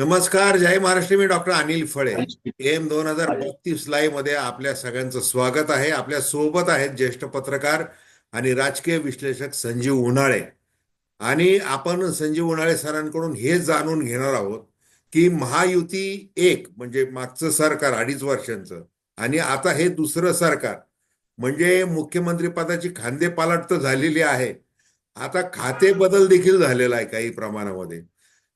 नमस्कार जय महाराष्ट्र. मी डॉक्टर अनिल फळे. एम दोन हजार बत्तीस लाईव्हमध्ये आपल्या सगळ्यांचं स्वागत आहे. आपल्यासोबत आहेत ज्येष्ठ पत्रकार आणि राजकीय विश्लेषक संजीव उन्हाळे. आणि आपण संजीव उन्हाळे सरांकडून हे जाणून घेणार आहोत की महायुती एक म्हणजे मागचं सरकार अडीच वर्षांचं आणि आता हे दुसरं सरकार. म्हणजे मुख्यमंत्री पदाची खांदेपालट तर झालेली आहे. आता खाते बदल देखील झालेला आहे काही प्रमाणामध्ये.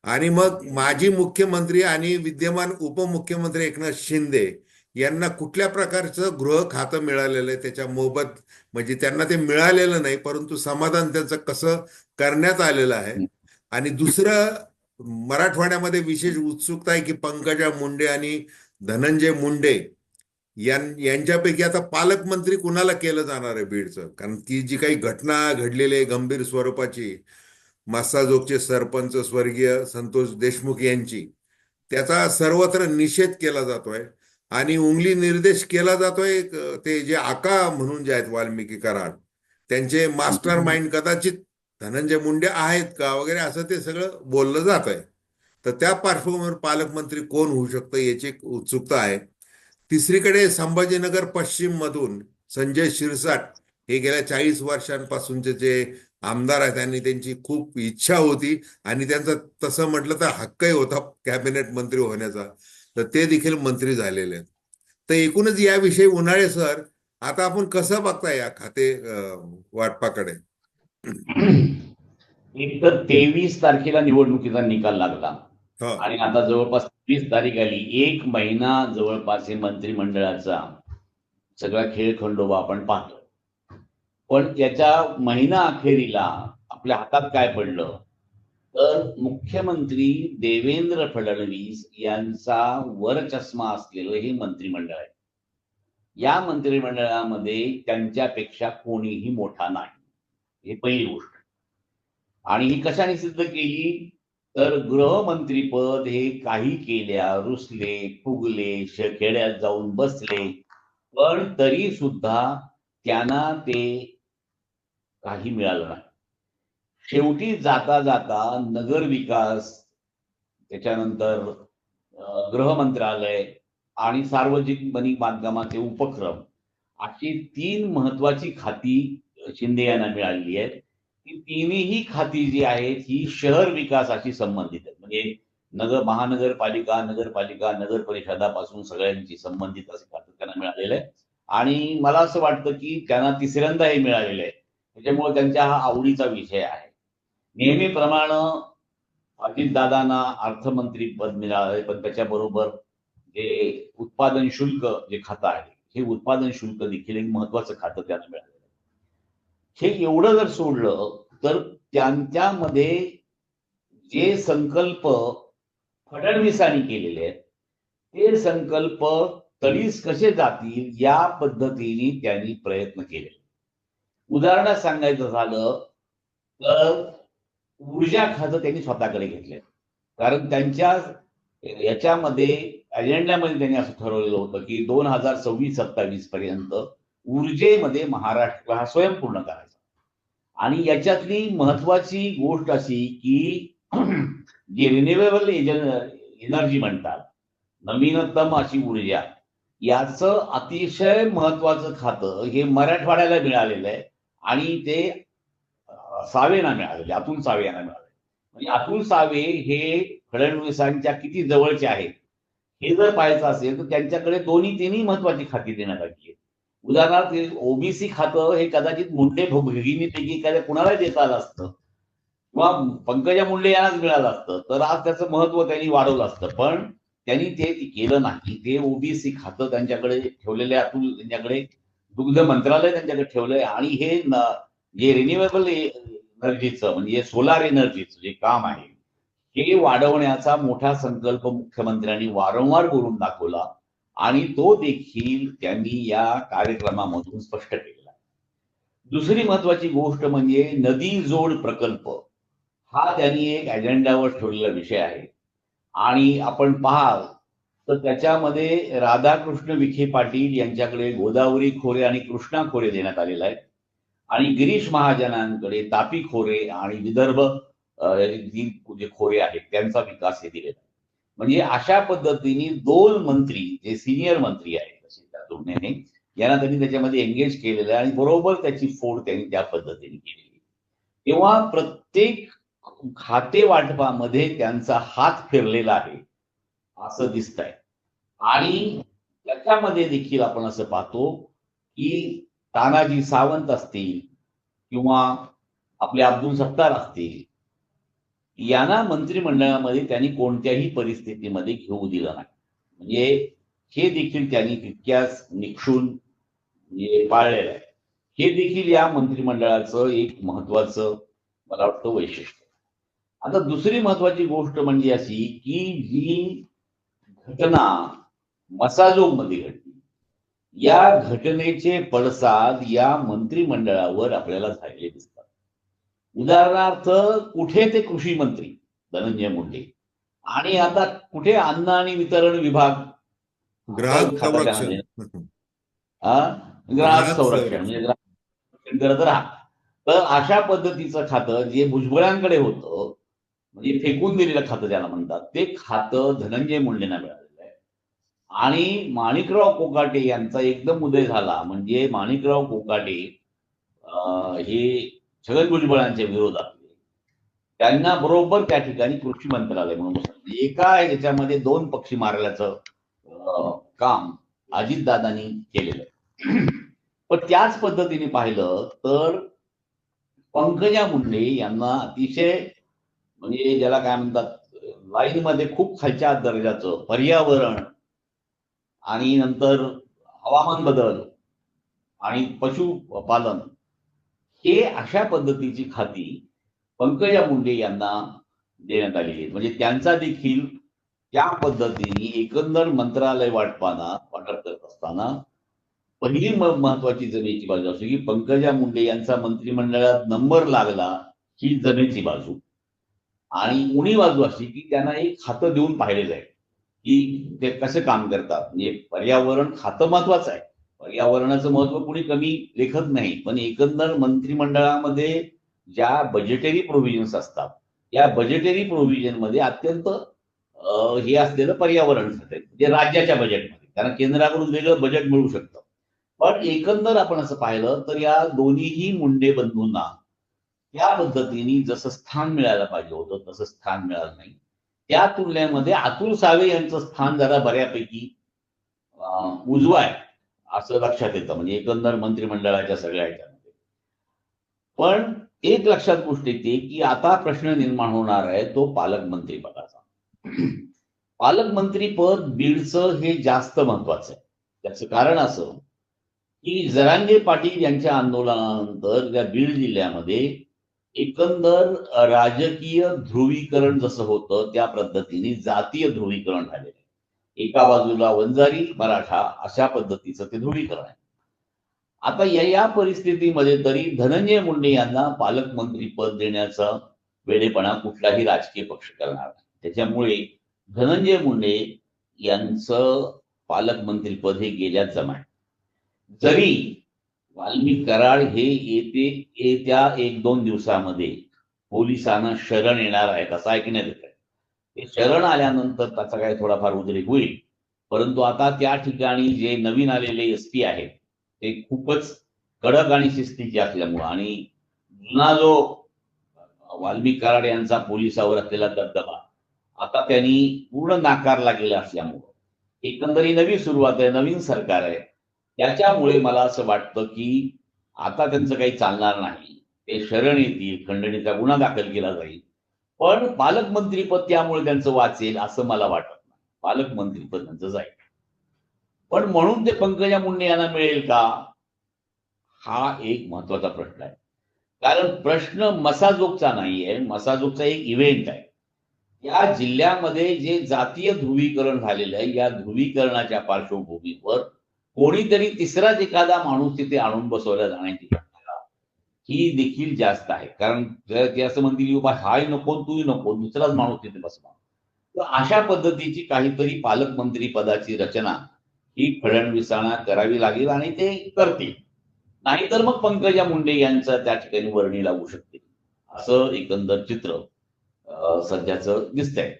आणि मग माजी मुख्यमंत्री आणि विद्यमान उपमुख्यमंत्री एकनाथ शिंदे यांना कुठल्या प्रकारचं गृह खातं मिळालेलं आहे? त्याच्या मोबत म्हणजे त्यांना ते मिळालेलं नाही परंतु समाधान त्यांचं कसं करण्यात आलेलं आहे? आणि दुसरं मराठवाड्यामध्ये विशेष उत्सुकता आहे की पंकजा मुंडे आणि धनंजय मुंडे यांच्यापैकी आता पालकमंत्री कुणाला केलं जाणार आहे बीडचं? कारण ती जी काही घटना घडलेली आहे गंभीर स्वरूपाची मासाजोगचे सरपंच स्वर्गीय संतोष देशमुख यांची. त्याचा सर्वत्र निषेध केला जातोय आणि उंगली निर्देश केला जातोय ते जे आका म्हणून जे आहेत वाल्मिकी कराड त्यांचे मास्टर माइंड कदाचित धनंजय मुंडे आहेत का वगैरे असं ते सगळं बोललं जात आहे तर त्या पार्श्वभूमीवर पालकमंत्री कोण होऊ शकतं याची उत्सुकता आहे. तिसरीकडे संभाजीनगर पश्चिम मधून संजय शिरसाट हे गेल्या चाळीस वर्षांपासूनचे जे आमदार आहेत त्यांनी त्यांची खूप इच्छा होती आणि त्यांचा तसं म्हटलं तर हक्कही होता कॅबिनेट मंत्री होण्याचा. तर ते देखील मंत्री झालेले आहेत. तर एकूणच याविषयी उन्हाळे सर आता आपण कसं बघता या खाते वाटपाकडे? एक तर तेवीस तारखेला निवडणुकीचा निकाल लागला. आणि आता जवळपास वीस तारीख आली. एक महिना जवळपास हे मंत्रिमंडळाचा सगळा खेळ खंडोबा आपण पाहतो. पण याच्या महिना अखेरीला आपल्या हातात काय पडलं? तर मुख्यमंत्री देवेंद्र फडणवीस यांचा वरचष्मा असलेलं हे मंत्रिमंडळ आहे. या मंत्रिमंडळामध्ये त्यांच्यापेक्षा कोणीही मोठा नाही. हे पहिली गोष्ट. आणि ही कशाने सिद्ध केली? तर गृहमंत्रीपद हे काही केल्या रुसले फुगले खेड्यात जाऊन बसले. पण तरी सुद्धा त्यांना ते काही मिळालं नाही. शेवटी जाता जाता नगर विकास त्याच्यानंतर गृह मंत्रालय आणि सार्वजनिक बांधकामाचे उपक्रम अशी तीन महत्वाची खाती शिंदे यांना मिळालेली आहेत. ती तिन्ही खाती जी आहेत ही शहर विकासाशी संबंधित आहेत. म्हणजे नगर महानगरपालिका नगरपालिका नगर परिषदापासून सगळ्यांची संबंधित असे खातं त्यांना मिळालेलं आहे आणि मला असं वाटतं की त्यांना तिसऱ्यांदा हे मिळालेलं आहे म्हणजे त्याच्यामुळे त्यांच्या हा आवडीचा विषय आहे. नेहमीप्रमाणे अजितदादांना अर्थमंत्री पद मिळाले पण त्याच्याबरोबर जे उत्पादन शुल्क जे खातं आहे हे उत्पादन शुल्क देखील एक महत्वाचं खातं त्यांना मिळालं हे एवढं जर सोडलं तर त्यांच्यामध्ये जे संकल्प फडणवीसांनी केलेले आहेत ते संकल्प तडीस कसे जातील या पद्धतीने त्यांनी प्रयत्न केले उदाहरण सांगायचं झालं तर ऊर्जा खातं त्यांनी स्वतःकडे घेतले कारण त्यांच्या याच्यामध्ये अजेंड्यामध्ये त्यांनी असं ठरवलेलं होतं की दोन हजार सव्वीस सत्तावीस पर्यंत ऊर्जेमध्ये महाराष्ट्र हा स्वयंपूर्ण करायचा. आणि याच्यातली महत्वाची गोष्ट अशी की जे रिन्युएबल एनर्जी म्हणतात नवीनतम अशी ऊर्जा याचं अतिशय महत्वाचं खातं हे मराठवाड्याला मिळालेलं आहे. आणि ते सावेना मिळाले म्हणजे अतुल सावे यांना मिळाले. म्हणजे अतुल सावे हे फडणवीसांच्या किती जवळचे आहेत. हे जर पाहायचं असेल तर त्यांच्याकडे दोन्ही तिन्ही महत्वाची खाती देण्यात आली आहेत. उदाहरणार्थ ओबीसी खातं हे कदाचित मुंडे भगिनीपैकी एखाद्या कुणाला देता आलं असतं. किंवा पंकजा मुंडे यांनाच मिळालं असतं. तर आज त्याचं महत्त्व त्यांनी वाढवलं असतं. पण त्यांनी ते केलं नाही. ते ओबीसी खातं त्यांच्याकडे ठेवलेले अतुल त्यांच्याकडे दुग्ध मंत्रालय त्यांच्याकडे ठेवलंय आणि हे जे रिन्युएबल एनर्जीचं म्हणजे सोलार एनर्जीचं जे काम आहे हे वाढवण्याचा मोठा संकल्प मुख्यमंत्र्यांनी वारंवार बोलून दाखवला आणि तो देखील त्यांनी या कार्यक्रमामधून स्पष्ट केलेला दुसरी महत्वाची गोष्ट म्हणजे नदी जोड प्रकल्प. हा त्यांनी एक अजेंड्यावर ठेवलेला विषय आहे. आणि आपण पाहाल तर त्याच्यामध्ये राधाकृष्ण विखे पाटील यांच्याकडे गोदावरी खोरे आणि कृष्णा खोरे देण्यात आलेला आहे आणि गिरीश महाजनांकडे तापी खोरे आणि विदर्भ जे खोरे आहेत त्यांचा विकास हे दिलेला आहे. म्हणजे अशा पद्धतीने दोन मंत्री जे सिनियर मंत्री आहेत तसे त्या तुलनेने यांना त्यांनी त्याच्यामध्ये एंगेज केलेलं आहे आणि बरोबर त्याची फोड त्यांनी त्या पद्धतीने केलेली तेव्हा प्रत्येक खाते वाटपामध्ये त्यांचा हात फिरलेला आहे. असं दिसतंय. आणि त्याच्यामध्ये देखील आपण असं पाहतो की तानाजी सावंत असतील किंवा आपले अब्दुल सत्तार असतील यांना मंत्रिमंडळामध्ये त्यांनी कोणत्याही परिस्थितीमध्ये घेऊ दिलं नाही. म्हणजे हे देखील त्यांनी तितक्याच निक्षून म्हणजे पाळलेलं आहे. हे देखील या मंत्रिमंडळाचं एक महत्वाचं मला वाटतं वैशिष्ट्य आता दुसरी महत्वाची गोष्ट म्हणजे अशी की जी घटना मसाजोगमध्ये घडली. या घटनेचे पडसाद या मंत्रिमंडळावर आपल्याला झालेले दिसतात. उदाहरणार्थ कुठे ते कृषी मंत्री धनंजय मुंडे आणि आता कुठे अन्न आणि वितरण विभाग? ग्राहक खातं संरक्षण. हा? ग्राहक संरक्षण संरक्षण. म्हणजे ग्राहक संरक्षण करत राहा. तर अशा पद्धतीचं खातं जे भुजबळांकडे होतं म्हणजे फेकून दिलेलं खातं ज्याला म्हणतात ते खातं धनंजय मुंडेंना मिळालेलं आहे. आणि माणिकराव कोकाटे यांचा एकदम उदय झाला म्हणजे माणिकराव कोकाटे हे छगन भुजबळांच्या विरोधातले त्यांना बरोबर त्या ठिकाणी कृषी मंत्रालय म्हणून म्हणजे एका याच्यामध्ये दोन पक्षी मारल्याचं अं, काम अजितदादांनी केलेलं आहे. पण त्याच पद्धतीने पाहिलं तर पंकजा मुंडे यांना अतिशय म्हणजे ज्याला काय म्हणतात लाईन मध्ये खूप खालच्या दर्जाचं पर्यावरण आणि नंतर हवामान बदल आणि पशुपालन हे अशा पद्धतीची खाती पंकजा मुंडे यांना देण्यात आलेली आहेत. म्हणजे त्यांचा देखील त्या पद्धतीने एकंदर मंत्रालय वाटपाना वाटप करत असताना पहिली महत्वाची जमेची बाजू असो की पंकजा मुंडे यांचा मंत्रिमंडळात नंबर लागला ही जमेची बाजू. आणि उणी बाजू अशी की त्यांना एक खातं देऊन पाहिले जाईल की ते कसे काम करतात? म्हणजे पर्यावरण खातं महत्वाचं आहे. पर्यावरणाचं महत्त्व कुणी कमी लेखत नाही. पण एकंदर मंत्रिमंडळामध्ये ज्या बजेटरी प्रोव्हिजन्स असतात या बजेटरी प्रोव्हिजनमध्ये अत्यंत हे असलेलं पर्यावरण खातं म्हणजे राज्याच्या बजेटमध्ये कारण केंद्राकडून वेगळं बजेट मिळू शकतं. पण एकंदर आपण असं पाहिलं तर या दोन्हीही मुंडे बंधूंना त्या पद्धतीने जसं स्थान मिळायला पाहिजे होतं तसं स्थान मिळालं नाही. त्या तुलनेमध्ये अतुल सावे यांचं स्थान जरा बऱ्यापैकी उजवा उजवं आहे असं लक्षात येतं. म्हणजे एकंदर मंत्रिमंडळाच्या सगळ्या ह्याच्यामध्ये. पण एक लक्षात गोष्ट येते की आता प्रश्न निर्माण होणार आहे तो पालकमंत्री पदाचा. पालकमंत्री पद बीडचं हे जास्त महत्वाचं आहे. त्याचं कारण असं की जरांगे पाटील यांच्या आंदोलनानंतर त्या बीड जिल्ह्यामध्ये एकंदर राजकीय ध्रुवीकरण जसं होतं त्या पद्धतीने जातीय ध्रुवीकरण झालेलं आहे. एका बाजूला वंजारी मराठा अशा पद्धतीचं ते ध्रुवीकरण आहे. आता या या परिस्थितीमध्ये तरी धनंजय मुंडे यांना पालकमंत्री पद देण्याचा वेळेपणा कुठलाही राजकीय पक्ष करणार नाही. त्याच्यामुळे धनंजय मुंडे यांचं पालकमंत्रीपद हे गेल्याच जमा आहे. जरी वाल्मिक कराड हे येते येत्या एक दोन दिवसामध्ये पोलिसांना शरण येणार आहेत असं ऐकण्यात येत आहे ते शरण आल्यानंतर त्याचा काही थोडाफार उद्रेक होईल. परंतु आता त्या ठिकाणी जे नवीन आलेले एस पी आहेत ते खूपच कडक आणि शिस्तीचे असल्यामुळं आणि जुना जो वाल्मिक कराड यांचा पोलिसावर असलेला दबदबा आता त्यांनी पूर्ण नाकारला गेला असल्यामुळं एकंदरी नवी सुरुवात आहे नवीन सरकार आहे. त्याच्यामुळे मला असं वाटतं की आता त्यांचं काही चालणार नाही. ते शरण येतील खंडणीचा गुन्हा दाखल केला जाईल. पण पालकमंत्रीपद त्यामुळे त्यांचं वाचेल असं मला वाटत नाही. पालकमंत्रीपद त्यांचं जाईल. पण म्हणून ते पंकजा मुंडे यांना मिळेल का? हा एक महत्त्वाचा प्रश्न आहे. कारण प्रश्न मसाजोगचा नाहीये मसाजोगचा एक इव्हेंट आहे. या जिल्ह्यामध्ये जे जातीय ध्रुवीकरण झालेलं आहे या ध्रुवीकरणाच्या पार्श्वभूमीवर कोणीतरी तिसराच एखादा माणूस तिथे आणून बसवला जाण्याची ही देखील जास्त आहे. कारण ते असं म्हणतील बाबा हाय नको तूही नको दुसराच माणूस तिथे बसवा. तर अशा पद्धतीची काहीतरी पालकमंत्री पदाची रचना ही फडणवीसांना करावी लागेल आणि ते करतील. नाहीतर मग पंकजा मुंडे यांचं त्या ठिकाणी वर्णी लागू शकते असं एकंदर चित्र अं, सध्याचं दिसतंय.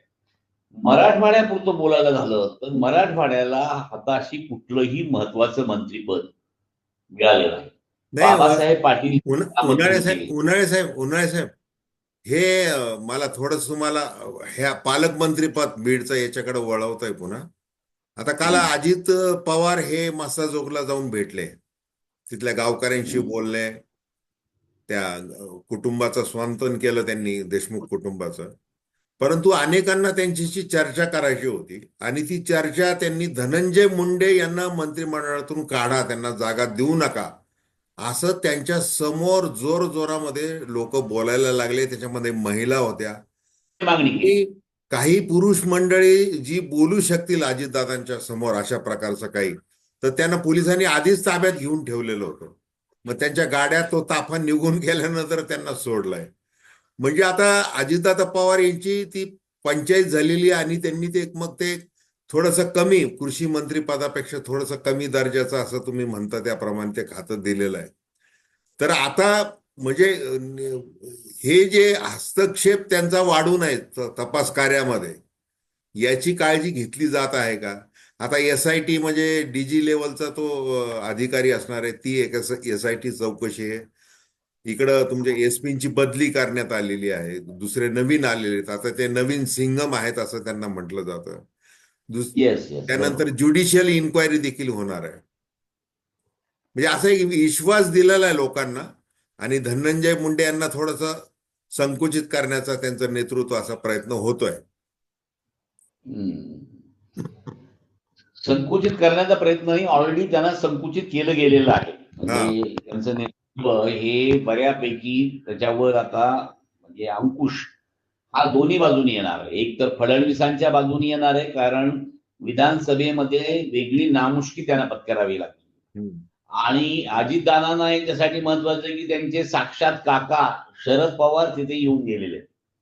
मराठवाड्यापुरतं बोलायला झालं तर मराठवाड्याला हाताशी कुठलंही महत्वाचं मंत्रीपद मिळालेलं नाही. बाबासाहेब पाटील उन- उन्हाळे साहेब उन्हाळे साहेब उन्हाळे साहेब हे मला थोडस तुम्हाला ह्या पालकमंत्रीपद बीडचं याच्याकडे वळवतंय पुन्हा. आता काल. अजित पवार हे मसाजोगला जाऊन भेटले. तिथल्या गावकऱ्यांशी. बोलले. त्या कुटुंबाचं स्वांतन केलं त्यांनी देशमुख कुटुंबाचं. परंतु अनेकांना त्यांच्याशी चर्चा करायची होती. आणि ती चर्चा त्यांनी धनंजय मुंडे यांना मंत्रिमंडळातून काढा त्यांना जागा देऊ नका. असं त्यांच्यासमोर जोर जोरामध्ये लोक बोलायला लागले. त्याच्यामध्ये महिला होत्या. काही पुरुष मंडळी जी बोलू शकतील अजितदादांच्या समोर अशा प्रकारचं काही तर त्यांना पोलिसांनी आधीच ताब्यात घेऊन ठेवलेलं होतं. मग त्यांच्या गाड्यात तो ताफा निघून गेल्यानंतर त्यांना सोडलाय. म्हणजे आता अजितदादा पवार यांची ती पंचायत झालेली आहे आणि त्यांनी ते मग ते थोडंसं कमी कृषी मंत्री पदापेक्षा थोडंसं कमी दर्जाचं असं तुम्ही म्हणता त्याप्रमाणे ते खातं दिलेलं आहे. तर आता म्हणजे हे जे हस्तक्षेप त्यांचा वाढून आहे तपास कार्यामध्ये याची काळजी घेतली जात आहे का? आता एस आय टी म्हणजे डीजी लेवलचा तो अधिकारी असणार आहे ती एक एस आय टी चौकशी आहे. इकडं तुमच्या एसपींची बदली करण्यात आलेली आहे दुसरे नवीन आलेले आहेत. आता ते नवीन सिंगम आहेत असं त्यांना म्हटलं जातं. त्यानंतर ज्युडिशियल इन्क्वायरी देखील होणार आहे. म्हणजे असा एक विश्वास दिलेला आहे लोकांना आणि धनंजय मुंडे यांना थोडस संकुचित करण्याचा त्यांचं नेतृत्व असा प्रयत्न होतोय. संकुचित करण्याचा प्रयत्नही ऑलरेडी त्यांना संकुचित केलं गेलेलं आहे. म्हणजे त्यांचं नेतृत्व हे बऱ्यापैकी त्याच्यावर आता म्हणजे अंकुश हा दोन्ही बाजूनी येणार आहे. एक तर फडणवीसांच्या बाजूनी येणार आहे कारण विधानसभेमध्ये वेगळी नामुष्की त्यांना पत्करावी लागली. आणि अजितदादांना याच्यासाठी महत्वाचं की त्यांचे साक्षात काका शरद पवार तिथे येऊन गेलेले.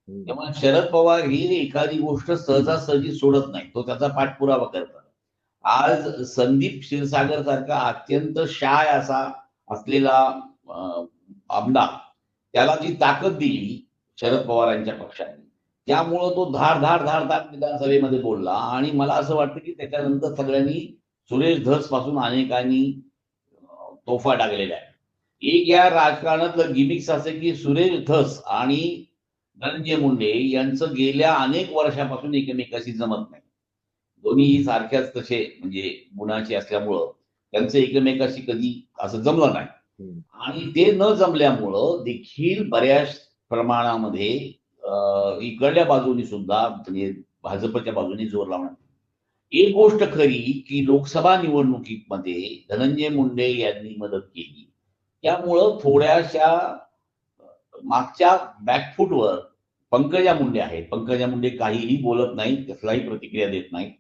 त्यामुळे शरद पवार ही एखादी गोष्ट सहजासहजी सोडत नाही. तो त्याचा पाठपुरावा करतात आज संदीप क्षीरसागर सारखा अत्यंत शाय असा असलेला आमदार त्याला जी ताकद दिली शरद पवारांच्या पक्षाने त्यामुळं तो धाड धाड धाड धाड विधानसभेमध्ये बोलला. आणि मला असं वाटतं की त्याच्यानंतर सगळ्यांनी सुरेश धसपासून अनेकांनी तोफा टाकलेल्या आहे एक या राजकारणातलं गिमिक्स असे की सुरेश धस आणि धनंजय मुंडे यांचं गेल्या अनेक वर्षापासून एकमेकाशी जमत नाही. दोन्हीही सारख्याच तसे म्हणजे गुणाचे असल्यामुळं त्यांचं एकमेकाशी कधी असं जमलं नाही. आणि ते न जमल्यामुळं देखील बऱ्याच प्रमाणामध्ये इकडल्या बाजूनी सुद्धा म्हणजे भाजपच्या बाजूने जोर लावणार एक गोष्ट खरी की लोकसभा निवडणुकीमध्ये धनंजय मुंडे यांनी मदत केली. त्यामुळं थोड्याशा मागच्या बॅकफूटवर पंकजा मुंडे आहेत. पंकजा मुंडे काहीही बोलत नाहीत कसलाही प्रतिक्रिया देत नाहीत.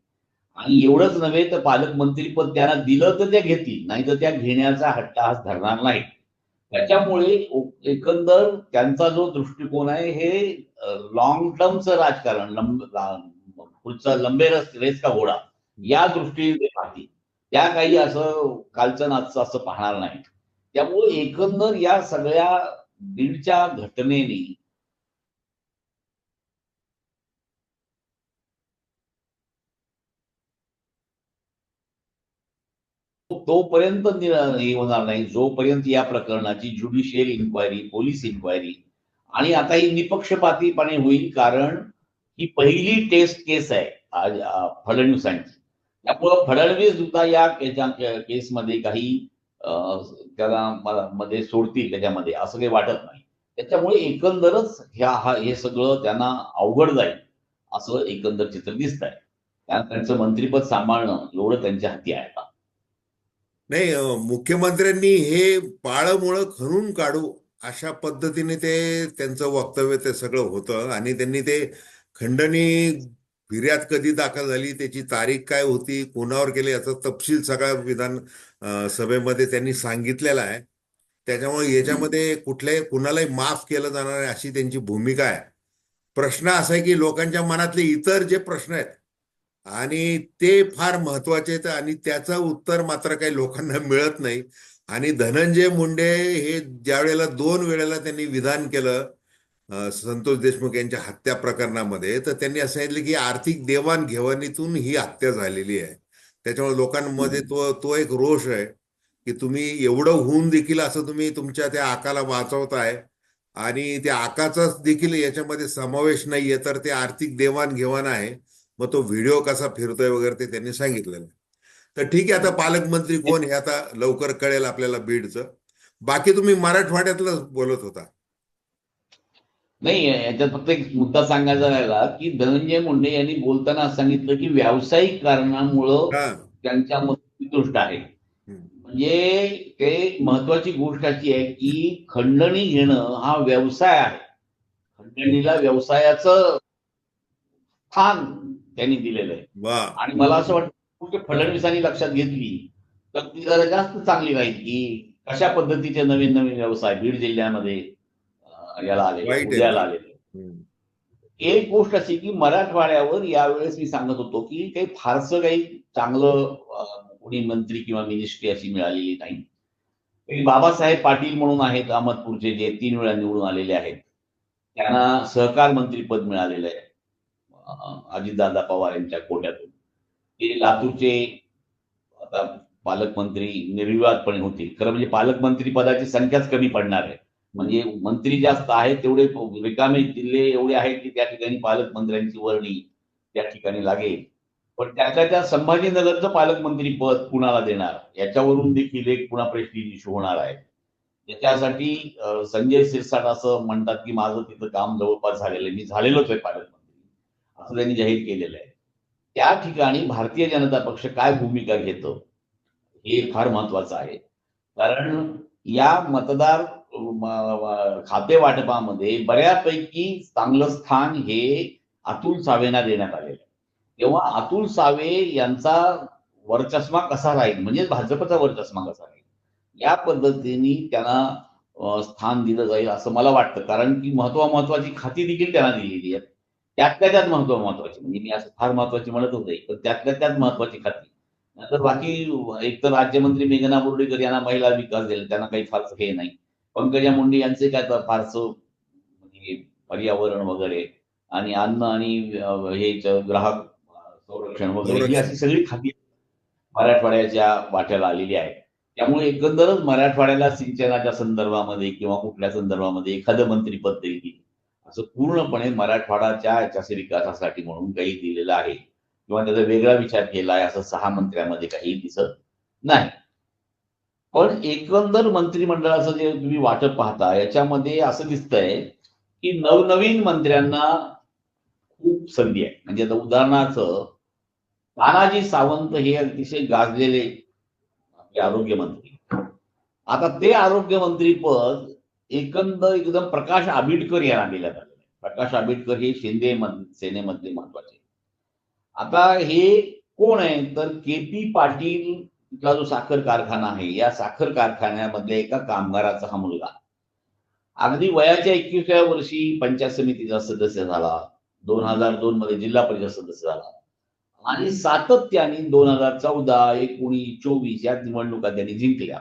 आणि एवढंच नव्हे तर पालकमंत्रीपद त्यांना दिलं तर त्या घेतील नाही तर त्या घेण्याचा हट्टाहास धरणार नाही त्याच्यामुळे एकंदर त्यांचा जो दृष्टिकोन आहे हे लॉंग टर्मचं राजकारण पुढचा लंबे रस रेस का घोडा या दृष्टीने पाहतील. त्या काही असं कालचं नाचचं असं पाहणार नाही त्यामुळे एकंदर या सगळ्या बीडच्या घटनेने तोपर्यंत हे होणार नाही. जोपर्यंत या प्रकरणाची ज्युडिशियल इन्क्वायरी पोलीस इन्क्वायरी आणि आता ही निपक्षपातीपणे होईल कारण ही पहिली टेस्ट केस आहे आज फडणवीसांची. त्यामुळं फडणवीस सुद्धा या केसमध्ये काही त्याला मध्ये सोडतील त्याच्यामध्ये असं काही वाटत नाही. त्याच्यामुळे एकंदरच ह्या हा हे सगळं त्यांना अवघड जाईल असं एकंदर चित्र दिसत आहे कारण त्यांचं मंत्रीपद सांभाळणं एवढं त्यांच्या हाती आहे. नाही मुख्यमंत्र्यांनी हे पाळमुळं खणून काढू अशा पद्धतीने ते त्यांचं वक्तव्य ते सगळं होतं आणि त्यांनी ते खंडणी फिर्याद कधी दाखल झाली त्याची तारीख काय होती कोणावर केली याचा तपशील सगळा विधान सभेमध्ये त्यांनी सांगितलेला आहे. त्याच्यामुळे याच्यामध्ये कुठल्याही कुणालाही माफ केलं जाणार आहे अशी त्यांची भूमिका आहे. प्रश्न असा आहे की लोकांच्या मनातले इतर जे प्रश्न आहेत आणि ते फार महत्त्वाचे आहेत आणि त्याचं उत्तर मात्र काही लोकांना मिळत नाही. आणि धनंजय मुंडे हे ज्या वेळेला दोन वेळेला त्यांनी विधान केलं संतोष देशमुख यांच्या हत्या प्रकरणामध्ये तर त्यांनी असं सांगितलं की आर्थिक देवाणघेवाणीतून ही हत्या झालेली आहे. त्याच्यामुळे लोकांमध्ये तो तो एक रोष आहे की तुम्ही एवढं होऊन देखील असं तुम्ही तुमच्या त्या आकाला वाचवताय आणि त्या आकाचाच देखील याच्यामध्ये समावेश नाहीये तर ते आर्थिक देवाणघेवाण आहे. मग तो व्हिडिओ कसा फिरतोय वगैरे ते त्यांनी सांगितलेलं. तर ठीक आहे आता पालकमंत्री कोण हे आता लवकर कळेल आपल्याला बीडचं. बाकी तुम्ही मराठवाड्यातलं बोलत होता. नाही याच्यात फक्त एक मुद्दा सांगायचा राहिला की धनंजय मुंडे यांनी बोलताना सांगितलं की व्यावसायिक कारणामुळं त्यांच्या दृष्ट आहे. म्हणजे ते महत्वाची गोष्ट अशी आहे की खंडणी घेणं हा व्यवसाय आहे. खंडणीला व्यवसायाचं स्थान त्यांनी दिलेलं आहे. आणि मला असं वाटतं की फडणवीसांनी लक्षात घेतली तर ती जरा जास्त चांगली राहील की कशा पद्धतीचे नवीन नवीन व्यवसाय बीड जिल्ह्यामध्ये याला आले. उद्याला आलेले हम्म. एक गोष्ट अशी की मराठवाड्यावर यावेळेस मी सांगत होतो की काही फारसं काही चांगलं कोणी मंत्री किंवा मिनिस्ट्री अशी मिळालेली नाही. बाबासाहेब पाटील म्हणून आहेत अहमदपूरचे जे तीन वेळा निवडून आलेले आहेत. त्यांना सहकार मंत्रीपद मिळालेलं आहे. अजितदादा पवार यांच्या कोट्यातून. ते लातूरचे आता पालकमंत्री निर्विवादपणे होतील. खरं म्हणजे पालकमंत्री पदाची संख्याच कमी पडणार आहे. म्हणजे मंत्री जास्त आहेत तेवढे रिकामे जिल्हे एवढे आहेत की त्या ठिकाणी पालकमंत्र्यांची वर्णी त्या ठिकाणी लागेल. पण त्याच्या त्या संभाजीनगरचं पालकमंत्री पद कुणाला देणार? याच्यावरून देखील एक पुन्हा प्रश्न इश्यू होणार आहे. त्याच्यासाठी संजय सिरसाट असं म्हणतात की माझं तिथं काम जवळपास झालेलं आहे. मी झालेलोच आहे पालकमंत्री. असं त्यांनी जाहीर केलेलं आहे. त्या ठिकाणी भारतीय जनता पक्ष काय भूमिका घेतो हे फार महत्वाचं आहे. कारण या मतदार खाते वाटपामध्ये बऱ्यापैकी चांगलं स्थान हे अतुल सावेना देण्यात आलेलं तेव्हा अतुल सावे यांचा वरचष्मा कसा राहील? म्हणजे भाजपचा वरचष्मा कसा राहील? या पद्धतीने त्यांना स्थान दिलं जाईल असं मला वाटतं. कारण की महत्वा महत्वाची खाती देखील त्यांना दिलेली आहेत त्यातल्या त्यात महत्त्व महत्वाची. म्हणजे मी असं फार महत्वाची म्हणत होते पण त्यातल्या त्यात महत्वाची खाती नंतर बाकी एक तर राज्यमंत्री मेघना बोर्डीकर यांना महिला विकास दिला त्यांना काही फारसं हे नाही. पंकजा मुंडे यांचे काय फारसं म्हणजे पर्यावरण वगैरे आणि अन्न आणि हे ग्राहक संरक्षण वगैरे ही अशी सगळी खाती मराठवाड्याच्या वाट्याला आलेली आहे त्यामुळे एकंदरच मराठवाड्याला सिंचनाच्या संदर्भामध्ये किंवा कुठल्या संदर्भामध्ये एखादं मंत्रीपद देईल असं पूर्णपणे मराठवाडाच्या याच्या विकासासाठी म्हणून काही दिलेलं आहे. किंवा त्याचा वेगळा विचार केला आहे असं सहा मंत्र्यामध्ये काही दिसत नाही. पण एकंदर मंत्रिमंडळाचं जे तुम्ही वाटप पाहता याच्यामध्ये असं दिसतंय की नवनवीन मंत्र्यांना खूप संधी आहे. म्हणजे आता उदाहरणार्थ तानाजी सावंत हे अतिशय गाजलेले आपले आरोग्यमंत्री आता ते आरोग्यमंत्री पद एकंदर एकदम प्रकाश आंबेडकर यांना देण्यात आलेलं आहे प्रकाश आंबेडकर हे शिंदे सेनेमधले महत्त्वाचे. आता हे कोण आहे? तर के पी पाटील जो साखर कारखाना आहे या साखर कारखान्यामधल्या एका कामगाराचा हा मुलगा. अगदी वयाच्या एकविसाव्या वर्षी पंचायत समितीचा सदस्य झाला. दोन हजार दोन मध्ये जिल्हा परिषद सदस्य झाला. आणि सातत्याने दोन हजार चौदा एकोणीस चोवीस या निवडणुका त्यांनी जिंकल्या.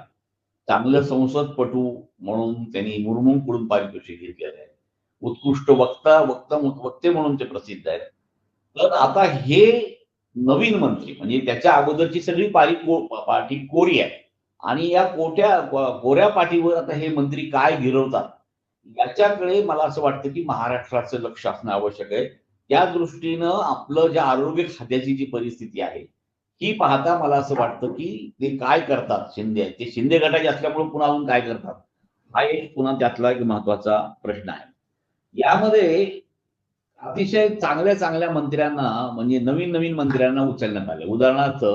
चांगलं संसदपटू म्हणून त्यांनी मुर्मूंकडून पारितोषिक घेतलेलं आहे. उत्कृष्ट वक्ता वक्ता वक्ते म्हणून ते प्रसिद्ध आहेत. तर आता हे नवीन मंत्री म्हणजे त्याच्या अगोदरची सगळी पारी को- पाठी कोरी आहे. आणि या कोट्या कोऱ्या पाठीवर आता हे मंत्री काय गिरवतात याच्याकडे मला असं वाटतं की महाराष्ट्राचं लक्ष असणं आवश्यक आहे. त्या दृष्टीनं आपलं ज्या आरोग्य खात्याची जी परिस्थिती आहे ही पाहता मला असं वाटतं की ते काय करतात शिंदे ते शिंदे गटाचे असल्यामुळे पुन्हा अजून काय करतात? हा एक पुन्हा त्यातला एक महत्त्वाचा प्रश्न आहे यामध्ये अतिशय चांगल्या चांगल्या मंत्र्यांना म्हणजे नवीन नवीन मंत्र्यांना उचलण्यात आले उदाहरणार्थ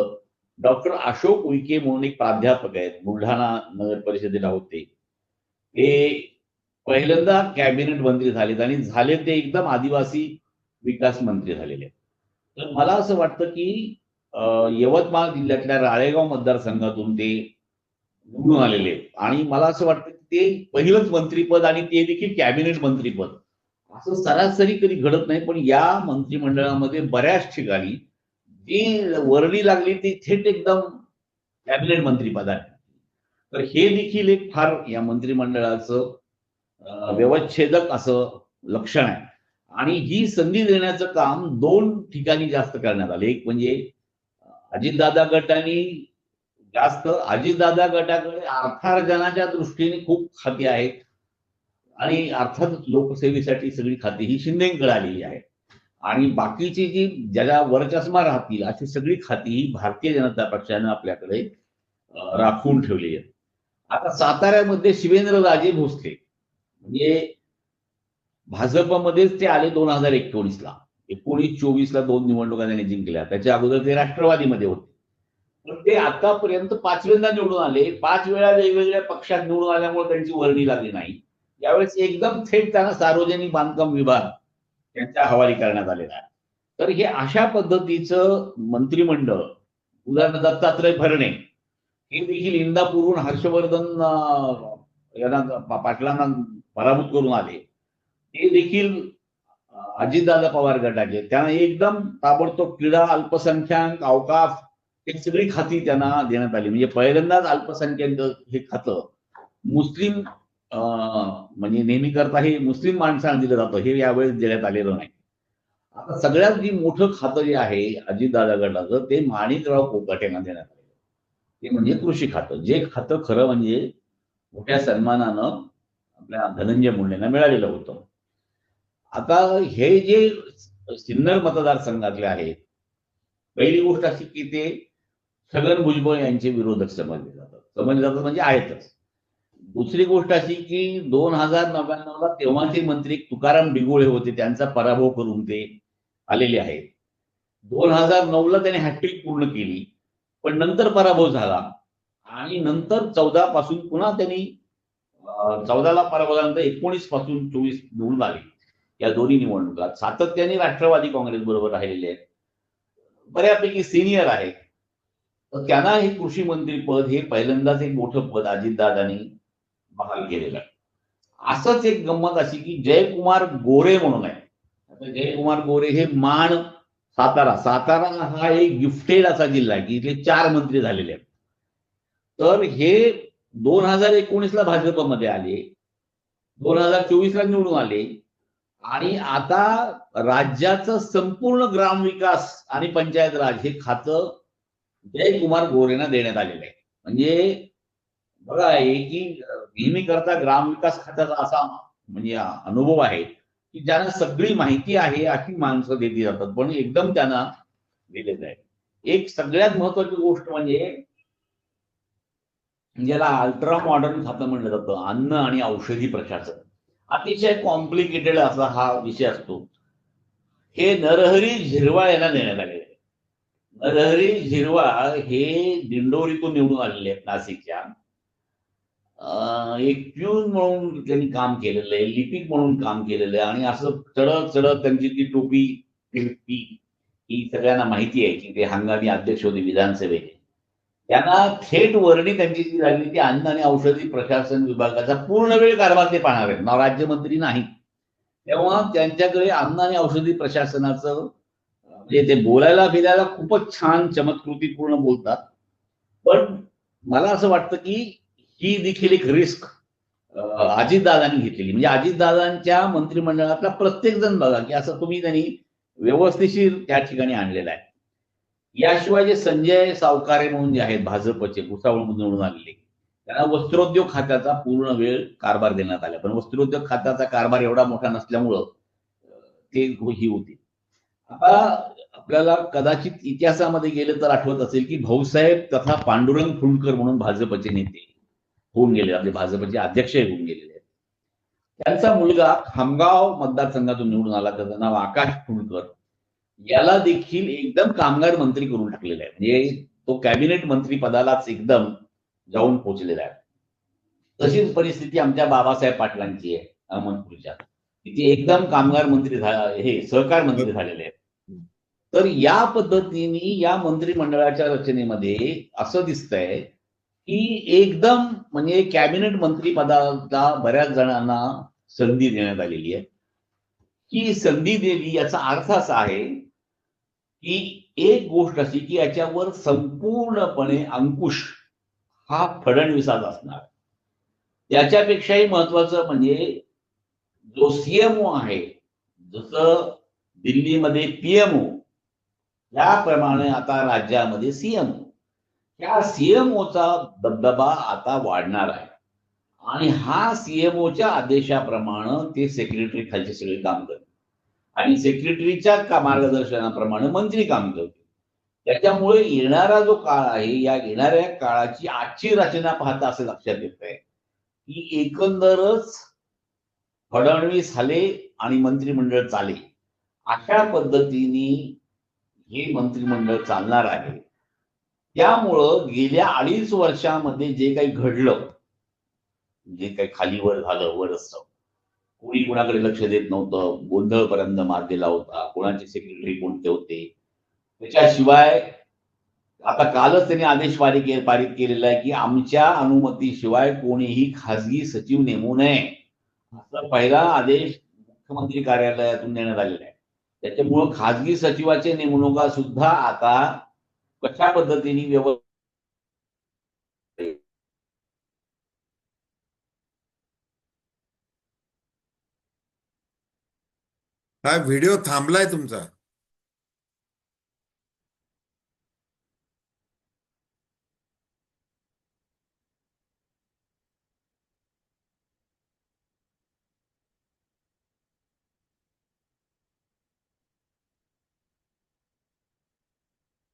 डॉक्टर अशोक उईके म्हणून एक प्राध्यापक आहेत बुलढाणा नगर परिषदेला होते ते पहिल्यांदा कॅबिनेट मंत्री झालेत आणि झाले ते एकदम आदिवासी विकास मंत्री झालेले आहेत. तर मला असं वाटतं की यवतमाळ जिल्ह्यातल्या राळेगाव मतदारसंघातून ते निवडून आलेले आहेत. आणि मला असं वाटतं ते पहिलंच मंत्रीपद आणि ते देखील कॅबिनेट मंत्रीपद. असं सरासरी कधी घडत नाही पण या मंत्रिमंडळामध्ये बऱ्याच ठिकाणी जी वर्णी लागली ती थेट एकदम कॅबिनेट मंत्रीपद आहे. तर हे देखील एक फार या मंत्रिमंडळाचं व्यवच्छेदक असं लक्षण आहे. आणि ही संधी देण्याचं काम दोन ठिकाणी जास्त करण्यात आलं. एक म्हणजे अजितदादा आणि जास्त अजितदादा गटाकडे अर्थार्जनाच्या दृष्टीने खूप खाती आहेत. आणि अर्थात लोकसेवेसाठी सगळी खाती ही शिंदेकडे आलेली आहेत आणि बाकीची जी ज्याला वरचष्मा राहतील अशी सगळी खाती ही भारतीय जनता पक्षानं आपल्याकडे राखून ठेवली आहेत. आता साताऱ्यामध्ये शिवेंद्र राजे भोसले म्हणजे भाजपमध्येच ते आले दोन हजार एकोणीसला. एकोणीस चोवीसला दोन निवडणुका त्यांनी जिंकल्या. त्याच्या अगोदर ते राष्ट्रवादीमध्ये होते. ते आतापर्यंत पाचव्यांदा निवडून आले. पाच वेळा वेगवेगळ्या पक्षात निवडून आल्यामुळे त्यांची वर्णी लागली नाही. यावेळेस एकदम थेट त्यांना सार्वजनिक बांधकाम विभाग त्यांच्या हवाली करण्यात आलेला आहे. तर हे अशा पद्धतीचं मंत्रिमंडळ उदाहरण दत्तात्रय भरणे हे देखील इंदापूरहून हर्षवर्धन यांना पाटलांना पराभूत करून आले. ते देखील अजितदादा पवार गटाचे. त्यांना एकदम ताबडतोब क्रीडा अल्पसंख्याक अवकाश हे सगळी खाती त्यांना देण्यात आली. म्हणजे पहिल्यांदाच अल्पसंख्याक हे खातं. मुस्लिम अं, म्हणजे नेहमी करता हे मुस्लिम माणसांना दिलं जातं. हे यावेळेस देण्यात आलेलं नाही. आता सगळ्यात जी मोठं खातं जे आहे अजितदादा गटाचं ते माणिकराव कोकाटेंना देण्यात आलेलं ते म्हणजे कृषी खातं. जे खातं खरं म्हणजे मोठ्या सन्मानानं आपल्या धनंजय मुंडेंना मिळालेलं होतं. आता हे जे सिन्नर मतदारसंघातले आहेत पहिली गोष्ट अशी की ते छगन भुजबळ यांचे विरोधक समजले जातात. समजले जातात म्हणजे आहेतच. दुसरी गोष्ट अशी की दोन हजार नव्याण्णवला तेव्हाचे मंत्री तुकाराम बिगुळे होते त्यांचा पराभव करून ते आलेले आहेत. दोन हजार नऊला त्यांनी हॅट्रिक पूर्ण केली पण नंतर पराभव झाला. आणि नंतर चौदा पासून पुन्हा त्यांनी चौदाला पराभव झाल्यानंतर एकोणीसपासून चोवीस निवडून आले. या दोन्ही निवडणुकात सातत्याने राष्ट्रवादी काँग्रेस बरोबर राहिलेले आहेत. बऱ्यापैकी सिनियर आहेत. तर त्यांना हे कृषी मंत्री पद हे पहिल्यांदाच एक मोठं पद अजितदादांनी बहाल केलेलं आहे. असंच एक गंमत अशी की जयकुमार गोरे म्हणून आहे. आता जयकुमार गोरे हे माण सातारा सातारा हा एक गिफ्टेड असा जिल्हा आहे की इथले चार मंत्री झालेले आहेत. तर हे दोन हजार एकोणीसला भाजपमध्ये आले दोन हजार चोवीसला निवडून आले आणि आता राज्याचं संपूर्ण ग्रामविकास आणि पंचायत राज हे खातं जयकुमार गोरेंना देण्यात आलेलं. आहे म्हणजे बघा हे की नेहमी करता ग्रामविकास खात्याचा असा म्हणजे अनुभव आहे की ज्यांना सगळी माहिती आहे अशी माणसं दिली जातात. पण एकदम त्यांना दिलेलं आहे एक सगळ्यात महत्वाची गोष्ट म्हणजे ज्याला अल्ट्रा मॉडर्न खातं म्हणलं जातं अन्न आणि औषधी प्रशासन. अतिशय कॉम्प्लिकेटेड असा हा विषय असतो. हे नरहरी झिरवाळ यांना देण्यात आले आहे. नरहरी झिरवा हे दिंडोरीतून निवडून आलेले आहेत नाशिकच्या. अं, एक प्यून म्हणून त्यांनी काम केलेलं आहे लिपिक म्हणून काम केलेलं आहे आणि असं चढत चढत त्यांची ती टोपी ती ही सगळ्यांना माहिती आहे की ते हंगामी अध्यक्ष होते विधानसभेचे. त्यांना थेट वर्णी त्यांची जी लागली ती अन्न आणि औषधी प्रशासन विभागाचा पूर्ण वेळ कारभार ते पाहणार आहेत. राज्यमंत्री नाही. तेव्हा त्यांच्याकडे अन्न आणि औषधी प्रशासनाचं म्हणजे ते बोलायला फिरायला खूपच छान चमत्कृतीपूर्ण बोलतात. पण मला असं वाटतं की ही देखील एक रिस्क अजितदादांनी घेतलेली. म्हणजे अजितदादांच्या मंत्रिमंडळातला प्रत्येक जण बघा की असं तुम्ही त्यांनी व्यवस्थिशीर त्या ठिकाणी आणलेलं आहे. याशिवाय जे संजय सावकारे म्हणून जे आहेत भाजपचे भुसावळमधून निवडून आलेले त्यांना वस्त्रोद्योग खात्याचा पूर्ण वेळ कारभार देण्यात आला. पण वस्त्रोद्योग खात्याचा कारभार एवढा मोठा नसल्यामुळं ते ही होती. आता आपल्याला कदाचित इतिहासामध्ये गेलं तर आठवत असेल की भाऊसाहेब तथा पांडुरंग फुंडकर म्हणून भाजपचे नेते होऊन गेले. आपले भाजपचे अध्यक्ष होऊन गेलेले आहेत. त्यांचा मुलगा खामगाव मतदारसंघातून निवडून आला त्याचं नाव आकाश फुंडकर. याला देखील एकदम कामगार मंत्री करून टाकलेला आहे. म्हणजे तो कॅबिनेट मंत्री पदालाच एकदम जाऊन पोहोचलेला आहे. तशीच परिस्थिती आमच्या बाबासाहेब पाटलांची आहे अहमदपूरच्या तिथे एकदम कामगार मंत्री हे सहकार मंत्री झालेले आहेत. तर या पद्धतीने या मंत्रिमंडळाच्या रचनेमध्ये असं दिसतंय की एकदम म्हणजे कॅबिनेट मंत्री पदाला बऱ्याच जणांना संधी देण्यात आलेली आहे. की संधी दिली याचा अर्थ असा आहे की एक गोष्ट अशी की याच्यावर संपूर्णपणे अंकुश हा फडणवीसाच असणार. त्याच्यापेक्षाही महत्वाचं म्हणजे जो सीएमओ आहे जसं दिल्लीमध्ये पीएमओ त्याप्रमाणे आता राज्यामध्ये सीएमओ त्या सीएमओचा दबदबा आता वाढणार आहे. आणि हा सीएमओच्या आदेशाप्रमाणे ते सेक्रेटरी खालचे सगळे काम करते आणि सेक्रेटरीच्या का मार्गदर्शनाप्रमाणे मंत्री काम करते त्याच्यामुळे येणारा जो काळ आहे या येणाऱ्या काळाची आजची रचना पाहता असं लक्षात येत आहे. की एकंदरच फडणवीस आले आणि मंत्रिमंडळ चाले अशा पद्धतीने हे मंत्रिमंडळ चालणार आहे. त्यामुळं गेल्या अडीच वर्षामध्ये जे काही घडलं जे काही खालीवर झालं वरच कोणी कोणाकडे लक्ष देत नव्हतं. गोंधळपर्यंत मार दिला होता. कोणाचे सेक्रेटरी कोणते होते? त्याच्याशिवाय आता कालच त्यांनी आदेश पारित पारित केलेला आहे की आमच्या अनुमतीशिवाय कोणीही खासगी सचिव नेमू नये. असा पहिला आदेश मुख्यमंत्री कार्यालयातून देण्यात आलेला आहे. त्याच्यामुळं खाजगी सचिवाचे नेमणुका सुद्धा आता कशा पद्धतीने व्यवस्थित हा व्हिडिओ थांबलाय तुमचा?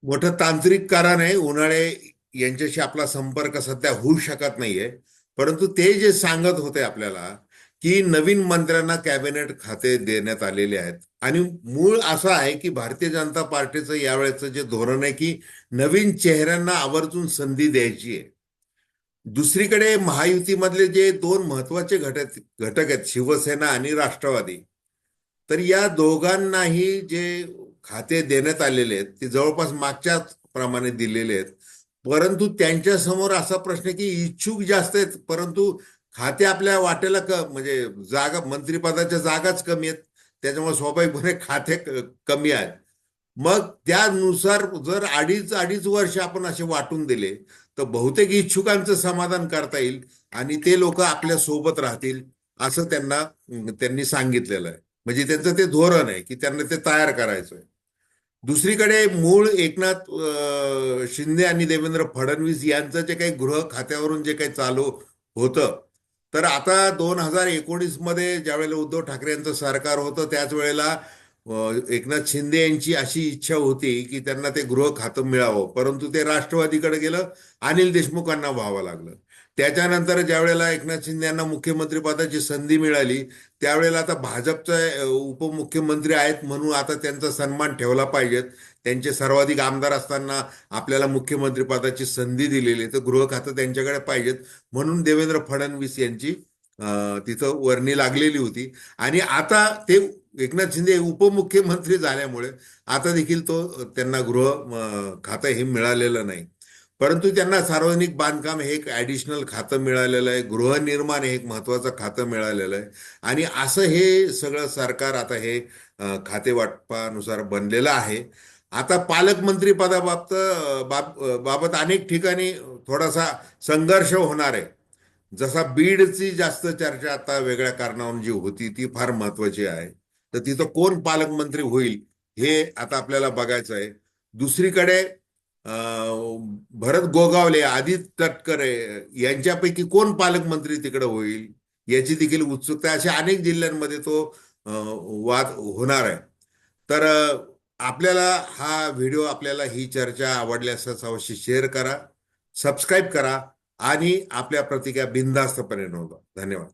मोठं तांत्रिक कारण आहे. उन्हाळे यांच्याशी आपला संपर्क सध्या होऊ शकत नाहीये. परंतु ते जे सांगत होते आपल्याला की नवीन मंत्र्यांना कॅबिनेट खाते देण्यात आलेले आहेत. आणि मूळ असं आहे की भारतीय जनता पार्टीचं यावेळेचं जे धोरण आहे की नवीन चेहऱ्यांना आवर्जून संधी द्यायची आहे. दुसरीकडे महायुतीमधले जे दोन महत्त्वाचे घटक घटक आहेत शिवसेना आणि राष्ट्रवादी तर या दोघांनाही जे खाते देण्यात आलेले आहेत ते जवळपास मागच्या प्रमाणे दिलेले आहेत. परंतु त्यांच्यासमोर असा प्रश्न की इच्छुक जास्त आहेत परंतु खाते आपल्या वाटेला क म्हणजे जागा मंत्रिपदाच्या जागाच कमी आहेत. त्याच्यामुळे स्वाभाविकपणे खाते कमी आहेत. मग त्यानुसार जर अडीच अडीच वर्ष आपण असे वाटून दिले तर बहुतेक इच्छुकांचं समाधान करता येईल आणि ते लोक आपल्यासोबत राहतील असं त्यांना त्यांनी सांगितलेलं आहे. म्हणजे त्यांचं ते धोरण आहे की त्यांना ते तयार करायचं आहे. दुसरीकडे मूळ एकनाथ शिंदे आणि देवेंद्र फडणवीस यांचं जे काही गृह खात्यावरून जे काही चालू होतं तर आता दोन हजार एकोणीसमध्ये ज्यावेळेला उद्धव ठाकरे यांचं सरकार होतं त्याच वेळेला एकनाथ शिंदे यांची अशी इच्छा होती की त्यांना ते गृह खातं मिळावं परंतु ते राष्ट्रवादीकडे गेलं अनिल देशमुखांना व्हावं लागलं. त्याच्यानंतर ज्यावेळेला एकनाथ शिंदे यांना मुख्यमंत्री पदाची संधी मिळाली त्यावेळेला आता भाजपचे उपमुख्यमंत्री आहेत म्हणून आता त्यांचा सन्मान ठेवला पाहिजेत त्यांचे सर्वाधिक आमदार असताना आपल्याला मुख्यमंत्री पदाची संधी दिलेली तर गृह खातं त्यांच्याकडे पाहिजेत. म्हणून देवेंद्र फडणवीस यांची तिथं वर्णी लागलेली होती. आणि आता ते एकनाथ शिंदे उपमुख्यमंत्री झाल्यामुळे आता देखील तो त्यांना गृह खातं हे मिळालेलं नाही. परंतु त्यांना सार्वजनिक बांधकाम हे एक ॲडिशनल खातं मिळालेलं आहे. गृहनिर्माण हे एक महत्वाचं खातं मिळालेलं आहे. आणि असं हे सगळं सरकार आता हे खाते वाटपानुसार बनलेलं आहे. आता पालकमंत्री पदाबाबत बाब बाबत अनेक ठिकाणी थोडासा संघर्ष होणार आहे. जसा बीडची जास्त चर्चा आता वेगळ्या कारणावरून जी होती ती फार महत्वाची आहे. तर तिथं कोण पालकमंत्री होईल हे आता आपल्याला बघायचं आहे. दुसरीकडे भरत गोगावले आदित्य तटकरे यांच्यापैकी कोण पालकमंत्री तिकडे होईल याची देखील उत्सुकता अशा अनेक जिल्ह्यांमध्ये तो वाद होणार आहे. तर आपल्याला हा व्हिडिओ आपल्याला ही चर्चा आवडली अवश्य शेअर करा सबस्क्राईब करा आणि आपल्या प्रतिक्रिया बिनधास्तपणे नोंदवा. धन्यवाद.